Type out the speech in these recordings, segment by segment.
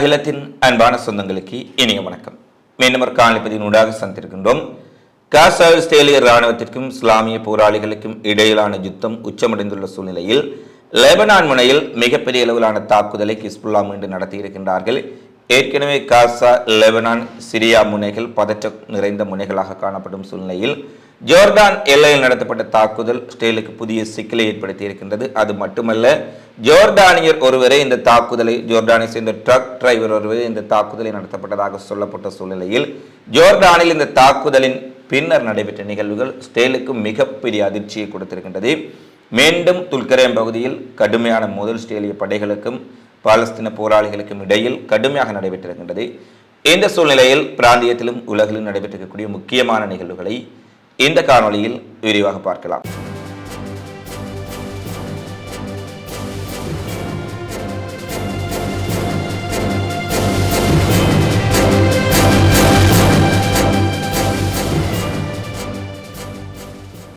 அகிலத்தின் அன்பான சொந்தங்களுக்கு இனிய வணக்கம். மீண்டும் ஒரு காணொலிப்பதின் ஊடாக சந்திருக்கின்றோம் காசா இஸ்ரேலிய இராணுவத்திற்கும் இஸ்லாமிய போராளிகளுக்கும் இடையிலான யுத்தம் உச்சமடைந்துள்ள சூழ்நிலையில் லெபனான் முனையில் மிகப்பெரிய அளவிலான தாக்குதலை கிஸ்புல்லா மீண்டும் நடத்தியிருக்கின்றார்கள். ஏற்கனவே காசா லெபனான் சிரியா முனைகள் பதற்ற நிறைந்த முனைகளாக காணப்படும் சூழ்நிலையில் ஜோர்டான் எல்லையில் நடத்தப்பட்ட தாக்குதல் இஸ்ரேலுக்கு புதிய சிக்கலை ஏற்படுத்தி இருக்கின்றது அது மட்டுமல்ல ஜோர்டானியர் ஒருவரே இந்த தாக்குதலை ஜோர்டானை சேர்ந்த ட்ரக் டிரைவர் ஒருவரே இந்த தாக்குதலை நடத்தப்பட்டதாக சொல்லப்பட்ட சூழ்நிலையில் ஜோர்டானில் இந்த தாக்குதலின் பின்னர் நடைபெற்ற நிகழ்வுகள் இஸ்ரேலுக்கு மிகப்பெரிய அதிர்ச்சியை கொடுத்திருக்கின்றது. மீண்டும் துல்கரேம் பகுதியில் கடுமையான முதல் ஸ்டேலிய படைகளுக்கும் பாலஸ்தீன போராளிகளுக்கும் இடையில் கடுமையாக நடைபெற்றிருக்கின்றது. இந்த சூழ்நிலையில் பிராந்தியத்திலும் உலகிலும் நடைபெற்றிருக்கக்கூடிய முக்கியமான நிகழ்வுகளை இந்த காணொளியில் விரிவாக பார்க்கலாம்.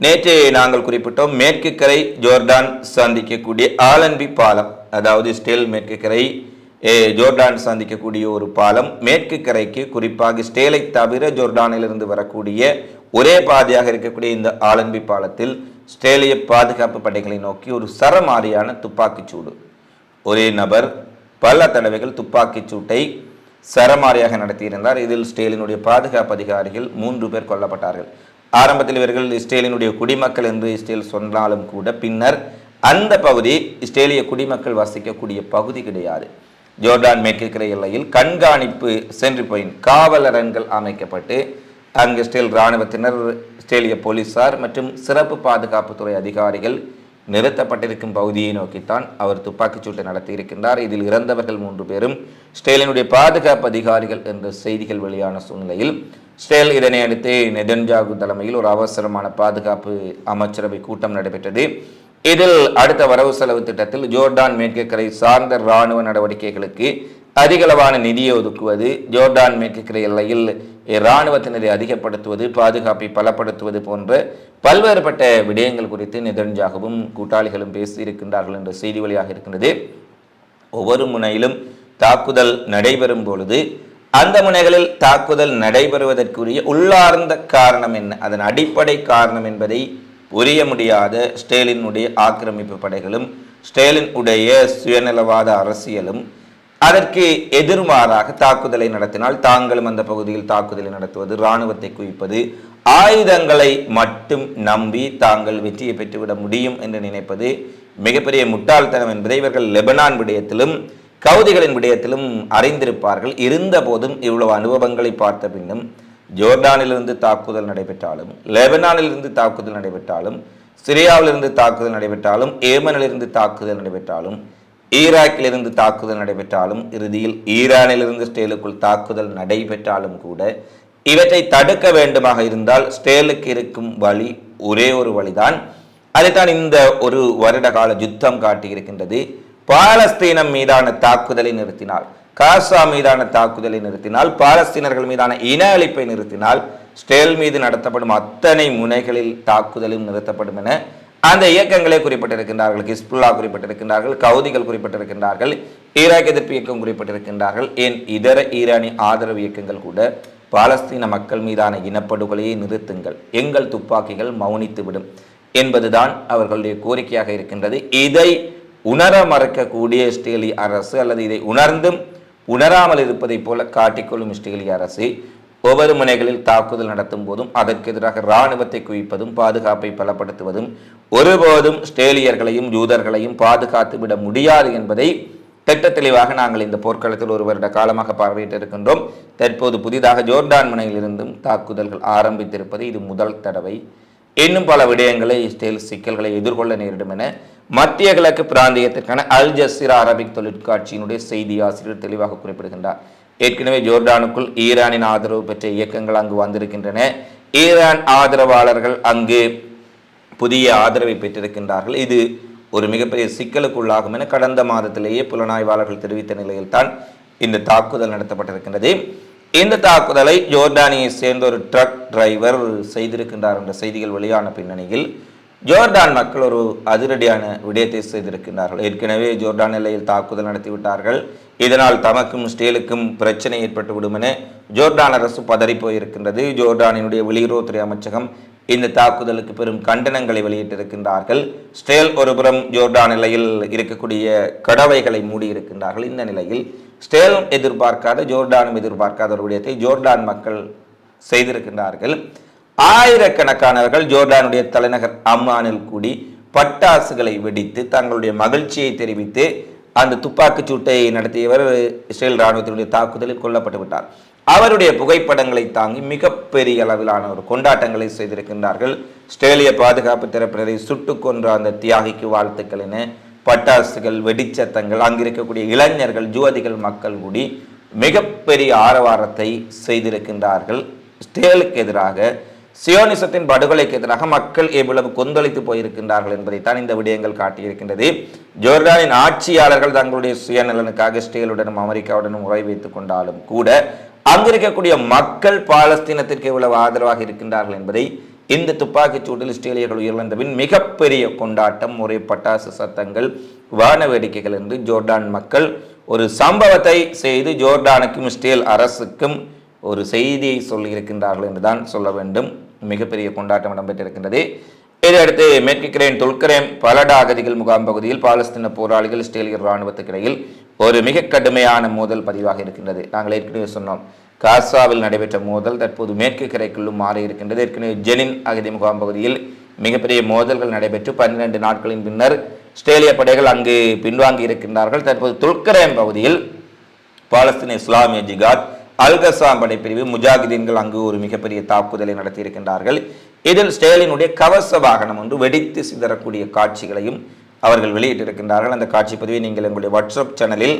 நேற்று நாங்கள் குறிப்பிட்டோம் மேற்கு கரை ஜோர்டான் சந்திக்கக்கூடிய ஆலன்பி பாலம் அதாவது ஸ்டேல் மேற்கு கரை ஜோர்டான் சந்திக்கக்கூடிய ஒரு பாலம் மேற்கு கரைக்கு குறிப்பாக ஸ்டேலை தவிர ஜோர்டானிலிருந்து வரக்கூடிய ஒரே பாதையாக இருக்கக்கூடிய இந்த ஆலன்பி பாலத்தில் ஸ்டேலிய பாதுகாப்பு படைகளை நோக்கி ஒரு சரமாரியான துப்பாக்கிச் சூடு. ஒரே நபர் பல தடவைகள் துப்பாக்கிச் சூட்டை சரமாரியாக நடத்தியிருந்தார். இதில் ஸ்டேலினுடைய பாதுகாப்பு அதிகாரிகள் மூன்று பேர் கொல்லப்பட்டார்கள். ஆரம்பத்தில் இவர்கள் இஸ்ரேலினுடைய குடிமக்கள் என்று இஸ்ரேல் சொன்னாலும் கூட பின்னர் அந்த பகுதி இஸ்ரேலிய குடிமக்கள் வசிக்கக்கூடிய பகுதி கிடையாது. ஜோர்டான் மேற்கிற்கிற எல்லையில் கண்காணிப்பு சென்ட்ரி பாயிண்ட் காவலரன்கள் அமைக்கப்பட்டு அங்கு ஸ்டேல் இராணுவத்தினர் இஸ்ரேலிய போலீசார் மற்றும் சிறப்பு பாதுகாப்புத்துறை அதிகாரிகள் நிறுத்தப்பட்டிருக்கும் பகுதியை நோக்கித்தான் அவர் துப்பாக்கிச்சூட்டை நடத்தியிருக்கின்றார். இதில் இறந்தவர்கள் மூன்று பேரும் ஸ்டேலினுடைய பாதுகாப்பு அதிகாரிகள் என்ற செய்திகள் வெளியான சூழ்நிலையில் ஸ்டேல் இதனை அடுத்து நெதன்ஜாகு தலைமையில் ஒரு அவசரமான பாதுகாப்பு அமைச்சரவை கூட்டம் நடைபெற்றது. இதில் அடுத்த வரவு செலவு திட்டத்தில் ஜோர்டான் மேற்கு கரை சார்ந்த இராணுவ நடவடிக்கைகளுக்கு அதிகளவான நிதியை ஒதுக்குவது ஜோர்டான் மேற்கு எல்லையில் இராணுவத்தினரை அதிகப்படுத்துவது பாதுகாப்பை பலப்படுத்துவது போன்ற பல்வேறுபட்ட விடயங்கள் குறித்து நெதன்ஜாகவும் கூட்டாளிகளும் பேசியிருக்கின்றார்கள் என்ற செய்தி வழியாக இருக்கின்றது. ஒவ்வொரு முனையிலும் தாக்குதல் நடைபெறும் பொழுது அந்த முனைகளில் தாக்குதல் நடைபெறுவதற்குரிய உள்ளார்ந்த காரணம் என்ன? அதன் அடிப்படை காரணம் என்பதை புரிய முடியாத ஸ்டேலினுடைய ஆக்கிரமிப்பு படைகளும் ஸ்டேலின் உடைய சுயநலவாத அரசியலும் அதற்கு எதிர்மாறாக தாக்குதலை நடத்தினால் தாங்களும் அந்த பகுதியில் தாக்குதலை நடத்துவது இராணுவத்தை குவிப்பது ஆயுதங்களை மட்டும் நம்பி தாங்கள் வெற்றியை பெற்றுவிட முடியும் என்று நினைப்பது மிகப்பெரிய முட்டாள்தனம் என்பதை இவர்கள் லெபனான் விடயத்திலும் கவுதிகளின் விடயத்திலும் அறிந்திருப்பார்கள். இருந்த போதும் இவ்வளவு அனுபவங்களை பார்த்த பின்னும் ஜோர்டானிலிருந்து தாக்குதல் நடைபெற்றாலும் லெபனானிலிருந்து தாக்குதல் நடைபெற்றாலும் சிரியாவிலிருந்து தாக்குதல் நடைபெற்றாலும் ஏமனிலிருந்து தாக்குதல் நடைபெற்றாலும் ஈராக்கிலிருந்து தாக்குதல் நடைபெற்றாலும் இறுதியில் ஈரானிலிருந்து ஸ்டேலுக்குள் தாக்குதல் நடைபெற்றாலும் கூட இவற்றை தடுக்க வேண்டுமாக இருந்தால் ஸ்டேலுக்கு இருக்கும் வழி ஒரே ஒரு வழிதான். அதைத்தான் இந்த ஒரு வருட கால யுத்தம் காட்டியிருக்கின்றது. பாலஸ்தீனம் மீதான தாக்குதலை நிறுத்தினால் காசா மீதான தாக்குதலை நிறுத்தினால் பாலஸ்தீனர்கள் மீதான இன அழிப்பை நிறுத்தினால் ஸ்டேல் மீது நடத்தப்படும் அத்தனை முனைகளில் தாக்குதலும் நிறுத்தப்படும் என அந்த இயக்கங்களே குறிப்பிட்டிருக்கின்றார்கள். ஹிஸ்புல்லா குறிப்பிட்டிருக்கின்றார்கள். கவுதிகள் குறிப்பிட்டிருக்கின்றார்கள். ஈராக் எதிர்ப்பு இயக்கம் குறிப்பிட்டிருக்கின்றார்கள். ஏன் இதர ஈரானி ஆதரவு இயக்கங்கள் கூட பாலஸ்தீன மக்கள் மீதான இனப்படுகொலையை நிறுத்துங்கள். எங்கள் துப்பாக்கிகள் மௌனித்துவிடும் என்பதுதான் அவர்களுடைய கோரிக்கையாக இருக்கின்றது. இதை உணர மறக்கக்கூடிய இஸ்ரேலிய அரசு அல்லது இதை உணர்ந்தும் உணராமல் இருப்பதைப் போல காட்டிக்கொள்ளும் இஸ்ரேலிய அரசு ஒவ்வொரு முனைகளில் தாக்குதல் நடத்தும் போதும் அதற்கு எதிராக இராணுவத்தை குவிப்பதும் பாதுகாப்பை பலப்படுத்துவதும் ஒருபோதும் ஸ்டேலியர்களையும் யூதர்களையும் பாதுகாத்து விட முடியாது என்பதை திட்ட தெளிவாக நாங்கள் இந்த போர்க்களத்தில் ஒரு வருட காலமாக பார்வையிட்டு இருக்கின்றோம் தற்போது புதிதாக ஜோர்டான் முனையிலிருந்தும் தாக்குதல்கள் ஆரம்பித்திருப்பது இது முதல் தடவை. இன்னும் பல விடயங்களை இஸ்ரேல் சிக்கல்களை எதிர்கொள்ள நேரிடும் என மத்திய கிழக்கு பிராந்தியத்திற்கான அல் ஜசீரா அரபிக் தொழிற்காட்சியினுடைய செய்தி ஆசிரியர் தெளிவாக குறிப்பிடுகின்றார். ஏற்கனவே ஜோர்டானுக்குள் ஈரானின் ஆதரவு பெற்ற இயக்கங்கள் அங்கு வந்திருக்கின்றன. ஈரான் ஆதரவாளர்கள் அங்கு புதிய ஆதரவை பெற்றிருக்கின்றார்கள். இது ஒரு மிகப்பெரிய சிக்கலுக்குள்ளாகும் என கடந்த மாதத்திலேயே புலனாய்வாளர்கள் தெரிவித்த நிலையில்தான் இந்த தாக்குதல் நடத்தப்பட்டிருக்கின்றது. இந்த தாக்குதலை ஜோர்டானியை சேர்ந்த ஒரு ட்ரக் டிரைவர் செய்திருக்கின்றார் என்ற செய்திகள் வெளியான பின்னணியில் ஜோர்டான் மக்கள் ஒரு அதிரடியான விடயத்தை செய்திருக்கின்றார்கள். ஏற்கனவே ஜோர்டான் எல்லையில் தாக்குதல் நடத்திவிட்டார்கள். இதனால் தமக்கும் ஸ்டேலுக்கும் பிரச்சனை ஏற்பட்டுவிடும் என ஜோர்டான் அரசு பதறிப்போயிருக்கின்றது ஜோர்டானினுடைய வெளியுறவுத்துறை அமைச்சகம் இந்த தாக்குதலுக்கு பெரும் கண்டனங்களை வெளியிட்டிருக்கின்றார்கள். ஸ்டேல் ஒருபுறம் ஜோர்டான் நிலையில் இருக்கக்கூடிய கடவைகளை மூடியிருக்கின்றார்கள். இந்த நிலையில் ஸ்டேலும் எதிர்பார்க்காத ஜோர்டானும் எதிர்பார்க்காத ஒரு விடயத்தை ஜோர்டான் மக்கள் செய்திருக்கின்றார்கள். ஆயிரக்கணக்கானவர்கள் ஜோர்டானுடைய தலைநகர் அம்மானில் கூடி பட்டாசுகளை வெடித்து தங்களுடைய மகிழ்ச்சியை தெரிவித்து அந்த துப்பாக்கிச் சூட்டை நடத்தியவர் இஸ்ரேல் இராணுவத்தினுடைய தாக்குதலில் கொல்லப்பட்டு விட்டார். அவருடைய புகைப்படங்களை தாங்கி மிகப்பெரிய அளவிலான ஒரு கொண்டாட்டங்களை செய்திருக்கின்றார்கள். ஸ்ட்ரேலிய பாதுகாப்பு தரப்பினரை சுட்டுக் கொன்ற அந்த தியாகிக்கு வாழ்த்துக்கள் என பட்டாசுகள் வெடிச்சத்தங்கள் அங்கிருக்கக்கூடிய இளைஞர்கள் ஜுவதிகள் மக்கள் கூடி மிகப்பெரிய ஆரவாரத்தை செய்திருக்கின்றார்கள். ஸ்டேலுக்கு எதிராக சியோனிசத்தின் படுகொலைக்கு எதிராக மக்கள் எவ்வளவு கொந்தளித்து போயிருக்கின்றார்கள் என்பதைத்தான் இந்த விடயங்கள் காட்டியிருக்கின்றது. ஜோர்டானின் ஆட்சியாளர்கள் தங்களுடைய சுயநலனுக்காக இஸ்ரேலுடனும் அமெரிக்காவுடனும் உரை வைத்துக் கொண்டாலும் கூட அங்கிருக்கக்கூடிய மக்கள் பாலஸ்தீனத்திற்கு எவ்வளவு ஆதரவாக இருக்கின்றார்கள் என்பதை இந்த துப்பாக்கிச் சூட்டில் இஸ்ரேலியர்கள் உயிரிழந்தபின் மிகப்பெரிய கொண்டாட்டம் ஒரே பட்டாசு சத்தங்கள் வான வேடிக்கைகள் என்று ஜோர்டான் மக்கள் ஒரு சம்பவத்தை செய்து ஜோர்டானுக்கும் இஸ்ரேல் அரசுக்கும் ஒரு செய்தியை சொல்லியிருக்கின்றார்கள் என்றுதான் சொல்ல வேண்டும். மிகப்பெரிய கொண்டாட்டம் இடம்பெற்றிருக்கின்றது. இதையடுத்து மேற்கிக்கிறேன் துல்கரேம் பலடா அகதிகள் முகாம் பகுதியில் பாலஸ்தீன போராளிகள் இஸ்ரேலிய இராணுவத்துக்கு இடையில் ஒரு மிக கடுமையான மோதல் பதிவாக இருக்கின்றது. நாங்கள் ஏற்கனவே சொன்னோம் காசாவில் நடைபெற்ற மோதல் தற்போது மேற்கு கரைக்குள்ளும் மாறி இருக்கின்றது. ஏற்கனவே ஜெனின் அகதி முகாம் பகுதியில் மிகப்பெரிய மோதல்கள் நடைபெற்று பன்னிரண்டு நாட்களின் பின்னர் இஸ்ரேலிய படைகள் அங்கு பின்வாங்கி இருக்கின்றார்கள். தற்போது துல்கரேம் பகுதியில் பாலஸ்தீன இஸ்லாமிய ஜிகாத் அல்கசாம் படைப்பிரிவு முஜாகிதீன்கள் அங்கு ஒரு மிகப்பெரிய தாக்குதலை நடத்தியிருக்கின்றார்கள். இதில் ஸ்டேலினுடைய கவச வாகனம் ஒன்று வெடித்து சிதறக்கூடிய காட்சிகளையும் அவர்கள் வெளியிட்டிருக்கின்றார்கள். அந்த காட்சி பதிவை நீங்கள் எங்களுடைய வாட்ஸ்அப் சேனலில்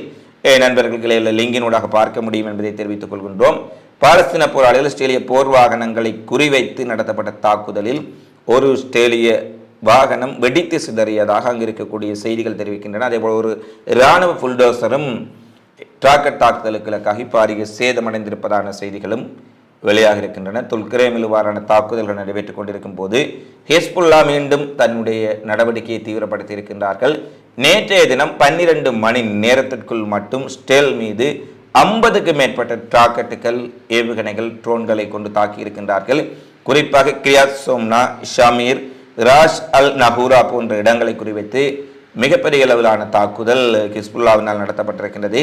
நண்பர்களுக்கு உள்ள லிங்கினூடாக பார்க்க முடியும் என்பதை தெரிவித்துக் கொள்கின்றோம். பாலஸ்தீன போராளிகள் ஸ்டேலிய போர் வாகனங்களை குறிவைத்து நடத்தப்பட்ட தாக்குதலில் ஒரு ஸ்டேலிய வாகனம் வெடித்து சிதறியதாக அங்கு இருக்கக்கூடிய செய்திகள் தெரிவிக்கின்றன. அதேபோல் ஒரு இராணுவ புல்டோசரும் டிராக்கெட் தாக்குதலுக்கு இலக்காகி பாரிய சேதமடைந்திருப்பதான செய்திகளும் வெளியாக இருக்கின்றன. துல்கரேமில் இவ்வாறான தாக்குதல்கள் நடைபெற்றுக் கொண்டிருக்கும் போது ஹிஸ்புல்லா மீண்டும் தன்னுடைய நடவடிக்கையை தீவிரப்படுத்தி இருக்கின்றார்கள். நேற்றைய தினம் பன்னிரண்டு மணி நேரத்திற்குள் மட்டும் ஸ்டேல் மீது ஐம்பதுக்கு மேற்பட்ட ராக்கெட்டுகள் ஏவுகணைகள் ட்ரோன்களை கொண்டு தாக்கி இருக்கின்றார்கள். குறிப்பாக கிரியாத் சோம்னா ஷமீர் ராஷ் அல் நஹூரா போன்ற இடங்களை குறிவைத்து மிகப்பெரிய அளவிலான தாக்குதல் ஹிஸ்புல்லாவினால் நடத்தப்பட்டிருக்கின்றது.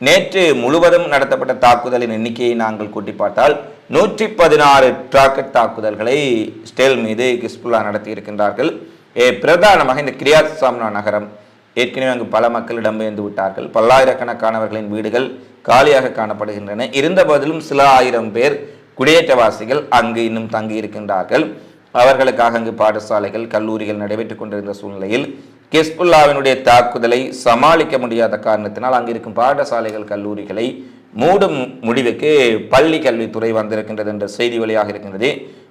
நேற்று முழுவதும் நடத்தப்பட்ட தாக்குதலின் எண்ணிக்கையை நாங்கள் கூட்டி பார்த்தால் நூற்றி பதினாறு ராக்கெட் தாக்குதல்களை ஸ்டேல் மீது கிஸ்புல்லா நடத்தி இருக்கின்றார்கள். ஏ, பிரதானமாக இந்த கிரியாத் சாம்னா நகரம் ஏற்கனவே அங்கு பல மக்கள் இடம்பெயர்ந்து விட்டார்கள். பல்லாயிரக்கணக்கானவர்களின் வீடுகள் காலியாக காணப்படுகின்றன. இருந்த போதிலும் சில ஆயிரம் பேர் குடியேற்றவாசிகள் அங்கு இன்னும் தங்கி இருக்கின்றார்கள் அவர்களுக்காக அங்கு பாடசாலைகள் கல்லூரிகள் நடைபெற்றுக் கொண்டிருந்த சூழ்நிலையில் கிஸ்புல்லாவினுடைய தாக்குதலை சமாளிக்க முடியாத காரணத்தினால் அங்கு இருக்கும் பாடசாலைகள் கல்லூரிகளை மூடும் முடிவுக்கு பள்ளி கல்வித்துறை வந்திருக்கின்றது என்ற செய்தி வெளியாக இருக்கின்றது.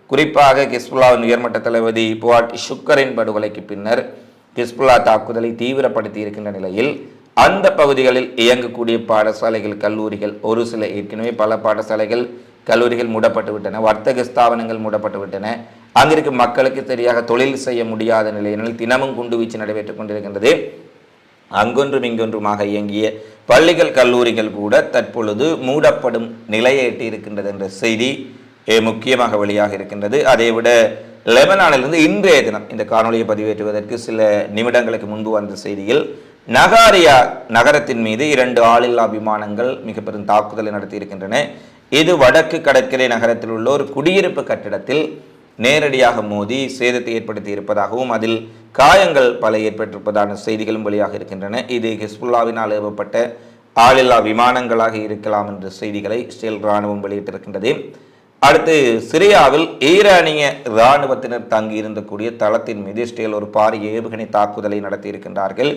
குறிப்பாக கிஸ்புல்லாவின் உயர்மட்ட தளபதி புவாட் ஷுக்கரின் படுகொலைக்கு பின்னர் ஹிஸ்புல்லா தாக்குதலை தீவிரப்படுத்தி இருக்கின்ற நிலையில் அந்த பகுதிகளில் இயங்கக்கூடிய பாடசாலைகள் கல்லூரிகள் ஒரு சில ஏற்கனவே பல பாடசாலைகள் கல்லூரிகள் மூடப்பட்டு விட்டன வர்த்தக ஸ்தாபனங்கள் மூடப்பட்டு விட்டன. அங்கிருக்கும் மக்களுக்கு சரியாக தொழில் செய்ய முடியாத நிலையினால் தினமும் குண்டுவீச்சு நடைபெற்றுக் கொண்டிருக்கின்றது. அங்கொன்றும் இங்கொன்றுமாக இயங்கிய பள்ளிகள் கல்லூரிகள் கூட தற்பொழுது மூடப்படும் நிலையை எட்டி இருக்கின்றது என்ற செய்தி முக்கியமாக வெளியாக இருக்கின்றது. அதைவிட லெபனானிலிருந்து இன்றைய தினம் இந்த காணொலியை பதிவேற்றுவதற்கு சில நிமிடங்களுக்கு முன்பு வந்த செய்தியில் நகாரியா நகரத்தின் மீது இரண்டு ஆளில்லா விமானங்கள் மிக பெரும் தாக்குதலை நடத்தியிருக்கின்றன. இது வடக்கு கடற்கரை நகரத்தில் உள்ள ஒரு குடியிருப்பு கட்டிடத்தில் நேரடியாக மோதி சேதத்தை ஏற்படுத்தி இருப்பதாகவும் அதில் காயங்கள் பல ஏற்பட்டிருப்பதான செய்திகளும் வெளியாக இருக்கின்றன. இது ஹிஸ்புல்லாவினால் ஏவப்பட்ட ஆளில்லா விமானங்களாக இருக்கலாம் என்ற செய்திகளை இஸ்ரேல் இராணுவம் வெளியிட்டிருக்கின்றது. அடுத்து சிரியாவில் ஈரானிய இராணுவத்தினர் தங்கியிருந்தக்கூடிய தளத்தின் மீது இஸ்ரேல் ஒரு பாரிய ஏவுகணை தாக்குதலை நடத்தியிருக்கின்றார்கள்.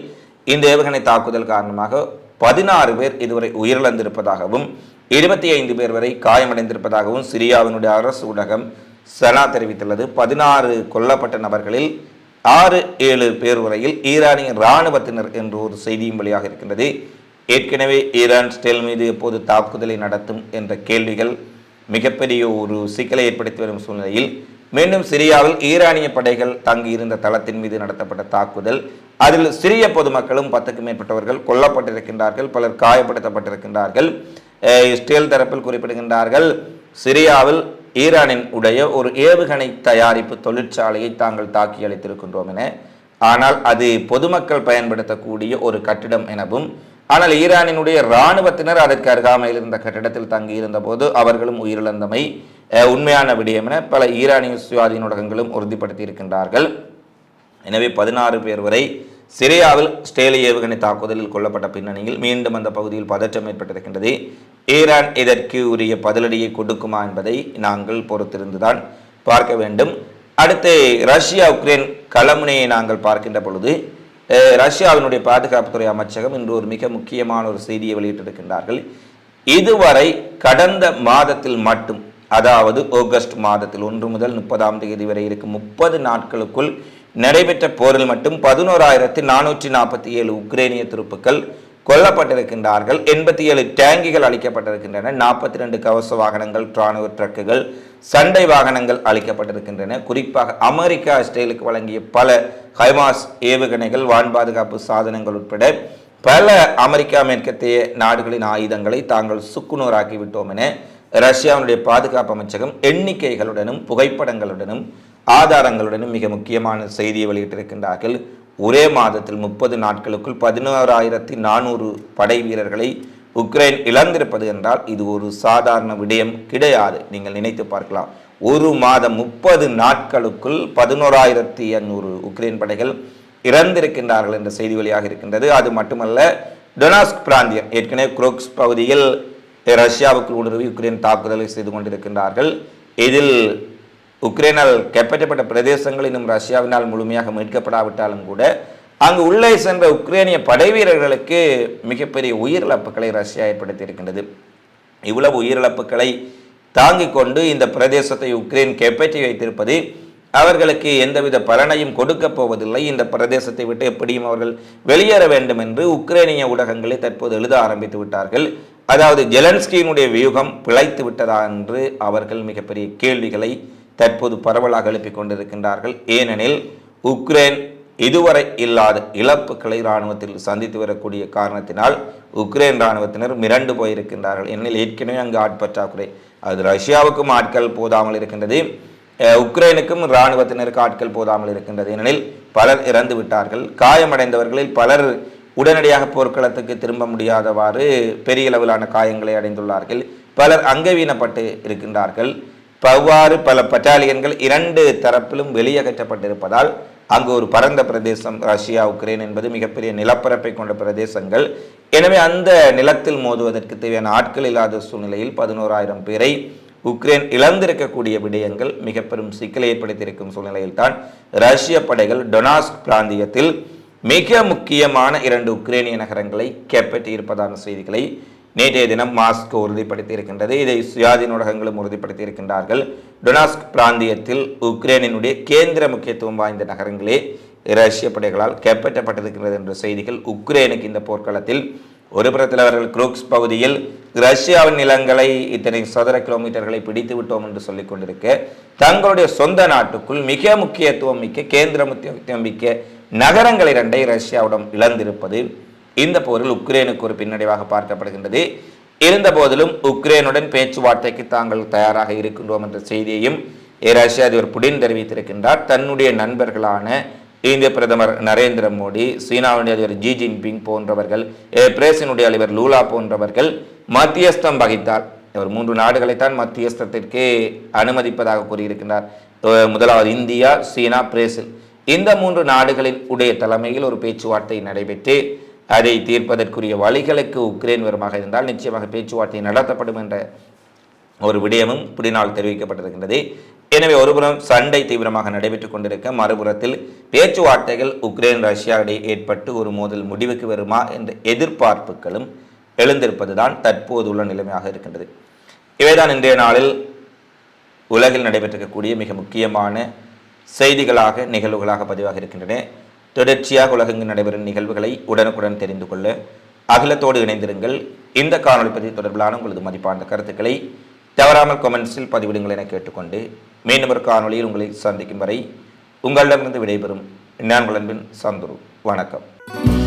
இந்த ஏவுகணை தாக்குதல் காரணமாக பதினாறு பேர் இதுவரை உயிரிழந்திருப்பதாகவும் இருபத்தி ஐந்து பேர் வரை காயமடைந்திருப்பதாகவும் சிரியாவினுடைய அரசு ஊடகம் சனா தெரிவித்துள்ளது. பதினாறு கொல்லப்பட்ட நபர்களில் ஆறு ஏழு பேர் வரையில் ஈரானிய இராணுவத்தினர் என்று ஒரு செய்தியும் வெளியாக இருக்கின்றது. ஏற்கனவே ஈரான் ஸ்டேல் மீது எப்போது தாக்குதலை நடத்தும் என்ற கேள்விகள் மிகப்பெரிய ஒரு சிக்கலை ஏற்படுத்தி வரும் சூழ்நிலையில் மீண்டும் சிரியாவில் ஈரானிய படைகள் தங்கியிருந்த தளத்தின் மீது நடத்தப்பட்ட தாக்குதல். அதில் சிறிய பொதுமக்களும் பத்துக்கும் மேற்பட்டவர்கள் கொல்லப்பட்டிருக்கின்றார்கள் பலர் காயப்படுத்தப்பட்டிருக்கின்றார்கள். இஸ்ரேல் தரப்பில் குறிப்பிடுகின்றார்கள் சிரியாவில் ஈரானின் உடைய ஒரு ஏவுகணை தயாரிப்பு தொழிற்சாலையை தாங்கள் தாக்கி அளித்திருக்கின்றோம் என. ஆனால் அது பொதுமக்கள் பயன்படுத்தக்கூடிய ஒரு கட்டிடம் எனவும் ஆனால் ஈரானினுடைய இராணுவத்தினர் அதற்கு அருகாமையில் இருந்த கட்டிடத்தில் தங்கியிருந்த போது அவர்களும் உயிரிழந்தமை உண்மையான விடயம் என பல ஈரானிய சுயாதீன ஊடகங்களும் உறுதிப்படுத்தி இருக்கின்றார்கள் எனவே பதினாறு பேர் வரை சிரியாவில் ஸ்டேலி ஏவுகணை தாக்குதலில் கொல்லப்பட்ட பின்னணியில் மீண்டும் அந்த பகுதியில் பதற்றம் ஏற்பட்டிருக்கின்றது. ஈரான் இதற்கு உரிய பதிலடியை கொடுக்குமா என்பதை நாங்கள் பொறுத்திருந்துதான் பார்க்க வேண்டும். அடுத்து ரஷ்யா உக்ரைன் களமுனையை நாங்கள் பார்க்கின்ற பொழுது ரஷ்யாவினுடைய பாதுகாப்புத்துறை அமைச்சகம் இன்று ஒரு மிக முக்கியமான ஒரு செய்தியை வெளியிட்டிருக்கின்றார்கள். இதுவரை கடந்த மாதத்தில் மட்டும் அதாவது ஆகஸ்ட் மாதத்தில் ஒன்று முதல் முப்பதாம் தேதி வரை இருக்கும் முப்பது நாட்களுக்குள் நடைபெற்ற போரில் மட்டும் பதினோராயிரத்தி நானூற்றி நாற்பத்தி ஏழு உக்ரைனிய துருப்புக்கள் கொல்லப்பட்டிருக்கின்றார்கள். எண்பத்தி ஏழு டேங்கிகள் அளிக்கப்பட்டிருக்கின்றன நாற்பத்தி ரெண்டு கவச வாகனங்கள் ராணுவ ட்ரக்குகள் சண்டை வாகனங்கள் அளிக்கப்பட்டிருக்கின்றன குறிப்பாக அமெரிக்கா இஸ்ரேலுக்கு வழங்கிய பல ஹைமாஸ் ஏவுகணைகள் வான் பாதுகாப்பு சாதனங்கள் உட்பட பல அமெரிக்கா மேற்கத்திய நாடுகளின் ஆயுதங்களை தாங்கள் சுக்குநூறாக்கி விட்டோம் என ரஷ்யாவினுடைய பாதுகாப்பு அமைச்சகம் எண்ணிக்கைகளுடனும் புகைப்படங்களுடனும் ஆதாரங்களுடனும் மிக முக்கியமான செய்தியை வெளியிட்டிருக்கின்றார்கள். ஒரே மாதத்தில் முப்பது நாட்களுக்குள் பதினோராயிரத்தி நானூறு படை வீரர்களை உக்ரைன் இழந்திருப்பது என்றால் இது ஒரு சாதாரண விடயம் கிடையாது. நீங்கள் நினைத்து பார்க்கலாம். ஒரு மாதம் முப்பது நாட்களுக்குள் பதினோராயிரத்தி எண்ணூறு உக்ரைன் படைகள் இறந்திருக்கின்றார்கள் என்ற செய்தி வழியாக இருக்கின்றது. அது மட்டுமல்ல டொனாஸ்க் பிராந்தியம் ஏற்கனவே குரோக்ஸ் பகுதியில் ரஷ்யாவுக்கு ஊடுருவி உக்ரைன் தாக்குதலை செய்து கொண்டிருக்கின்றார்கள். இதில் உக்ரைனால் கைப்பற்றப்பட்ட பிரதேசங்கள் இன்னும் ரஷ்யாவினால் முழுமையாக மீட்கப்படாவிட்டாலும் கூட அங்கு உள்ளே சென்ற உக்ரைனிய படை வீரர்களுக்கு மிகப்பெரிய உயிரிழப்புகளை ரஷ்யா ஏற்படுத்தி இருக்கின்றது இவ்வளவு உயிரிழப்புகளை தாங்கிக் கொண்டு இந்த பிரதேசத்தை உக்ரைன் கைப்பற்றி வைத்திருப்பது அவர்களுக்கு எந்தவித பலனையும் கொடுக்கப் போவதில்லை. இந்த பிரதேசத்தை விட்டு எப்படியும் அவர்கள் வெளியேற வேண்டும் என்று உக்ரைனிய ஊடகங்களை தற்போது எழுத ஆரம்பித்து விட்டார்கள். அதாவது ஜெலன்ஸ்கியினுடைய வியூகம் பிழைத்து விட்டதா என்று அவர்கள் மிகப்பெரிய கேள்விகளை தற்போது பரவலாக எழுப்பிக் கொண்டிருக்கின்றார்கள். ஏனெனில் உக்ரைன் இதுவரை இல்லாத இழப்புகளை இராணுவத்தில் சந்தித்து வரக்கூடிய காரணத்தினால் உக்ரைன் இராணுவத்தினர் மிரண்டு போயிருக்கின்றார்கள். ஏனெனில் ஏற்கனவே அங்கு ஆட்பற்றாக்குறை அது ரஷ்யாவுக்கும் ஆட்கள் போதாமல் இருக்கின்றது. உக்ரைனுக்கும் இராணுவத்தினருக்கு ஆட்கள் போதாமல் இருக்கின்றது. ஏனெனில் பலர் இறந்து விட்டார்கள். காயமடைந்தவர்களில் பலர் உடனடியாக போர்க்களத்துக்கு திரும்ப முடியாதவாறு பெரிய அளவிலான காயங்களை அடைந்துள்ளார்கள். பலர் அங்கவீனப்பட்டு இருக்கின்றார்கள். பவ்வாறு பல பட்டாலியன்கள் இரண்டு தரப்பிலும் வெளியகற்றப்பட்டிருப்பதால் அங்கு ஒரு பரந்த பிரதேசம் ரஷ்யா உக்ரைன் என்பது மிகப்பெரிய நிலப்பரப்பை கொண்ட பிரதேசங்கள். எனவே அந்த நிலத்தில் மோதுவதற்கு தேவையான ஆட்கள் இல்லாத சூழ்நிலையில் பதினோராயிரம் பேரை உக்ரைன் இழந்திருக்கக்கூடிய விடயங்கள் மிக பெரும் சிக்கலை ஏற்படுத்தியிருக்கும் சூழ்நிலையில்தான் ரஷ்ய படைகள் டொனாஸ்க் பிராந்தியத்தில் மிக முக்கியமான இரண்டு உக்ரைனிய நகரங்களை கைப்பற்றி இருப்பதான செய்திகளை நேற்றைய தினம் மாஸ்கோ உறுதிப்படுத்தி இருக்கின்றது. இதை சுயாதீன ஊடகங்களும் உறுதிப்படுத்தி இருக்கின்றார்கள். டொனாஸ்க் பிராந்தியத்தில் உக்ரைனினுடைய கேந்திர முக்கியத்துவம் வாய்ந்த நகரங்களே ரஷ்ய படைகளால் கைப்பற்றப்பட்டிருக்கிறது என்ற செய்திகள் உக்ரைனுக்கு இந்த போர்க்களத்தில். ஒரு புறத்தில் அவர்கள் குரூக்ஸ் பகுதியில் ரஷ்யாவின் நிலங்களை இத்தனை சதுர கிலோமீட்டர்களை பிடித்து விட்டோம் என்று சொல்லிக் கொண்டிருக்க தங்களுடைய சொந்த நாட்டுக்குள் மிக முக்கியத்துவம் மிக்க கேந்திர முக்கியத்துவம் மிக்க நகரங்கள் இரண்டை ரஷ்யாவிடம் இழந்திருப்பது இந்த போரில் உக்ரைனுக்கு ஒரு பின்னடைவாக பார்க்கப்படுகின்றது. இருந்த போதிலும் உக்ரைனுடன் பேச்சுவார்த்தைக்கு தாங்கள் தயாராக இருக்கின்றோம் என்ற செய்தியையும் ரஷ்ய அதிபர் புடின் தெரிவித்திருக்கின்றார். தன்னுடைய நண்பர்களான இந்திய பிரதமர் நரேந்திர மோடி சீனாவுடைய அதிபர் ஜி ஜின்பிங் போன்றவர்கள் பிரேசினுடைய அதிபர் லூலா போன்றவர்கள் மத்தியஸ்தம் வகித்தார். இவர் மூன்று நாடுகளைத்தான் மத்தியஸ்தத்திற்கு அனுமதிப்பதாக கூறியிருக்கின்றார். முதலாவது இந்தியா சீனா பிரேசில். இந்த மூன்று நாடுகளின் உடைய தலைமையில் ஒரு பேச்சுவார்த்தை நடைபெற்று அதை தீர்ப்பதற்குரிய வழிகளுக்கு உக்ரைன் வருமாக இருந்தால் நிச்சயமாக பேச்சுவார்த்தை நடத்தப்படும் என்ற ஒரு விடயமும் புடினால் தெரிவிக்கப்பட்டிருக்கின்றது. எனவே ஒருபுறம் சண்டை தீவிரமாக நடைபெற்றுக் கொண்டிருக்க மறுபுறத்தில் பேச்சுவார்த்தைகள் உக்ரைன் ரஷ்யா இடையே ஏற்பட்டு ஒரு மோதல் முடிவுக்கு வருமா என்ற எதிர்பார்ப்புகளும் எழுந்திருப்பதுதான் தற்போது உள்ள நிலைமையாக இருக்கின்றது. இவைதான் இன்றைய நாளில் உலகில் நடைபெற்றிருக்கக்கூடிய மிக முக்கியமான செய்திகளாக நிகழ்வுகளாக பதிவாக இருக்கின்றன. தொடர்ச்சியாக உலகெங்கு நடைபெறும் நிகழ்வுகளை உடனுக்குடன் தெரிந்து கொள்ள அகிலத்தோடு இணைந்திருங்கள். இந்த காணொலி பதிவு தொடர்பிலான உங்களது மதிப்பான கருத்துக்களை தவறாமல் கொமெண்ட்ஸில் பதிவிடுங்கள் என கேட்டுக்கொண்டு மீண்டும் ஒரு காணொளியில் உங்களை சந்திக்கும் வரை உங்களிடமிருந்து விடைபெறும். நான் உங்கள் அன்பின் சந்துரு. வணக்கம்.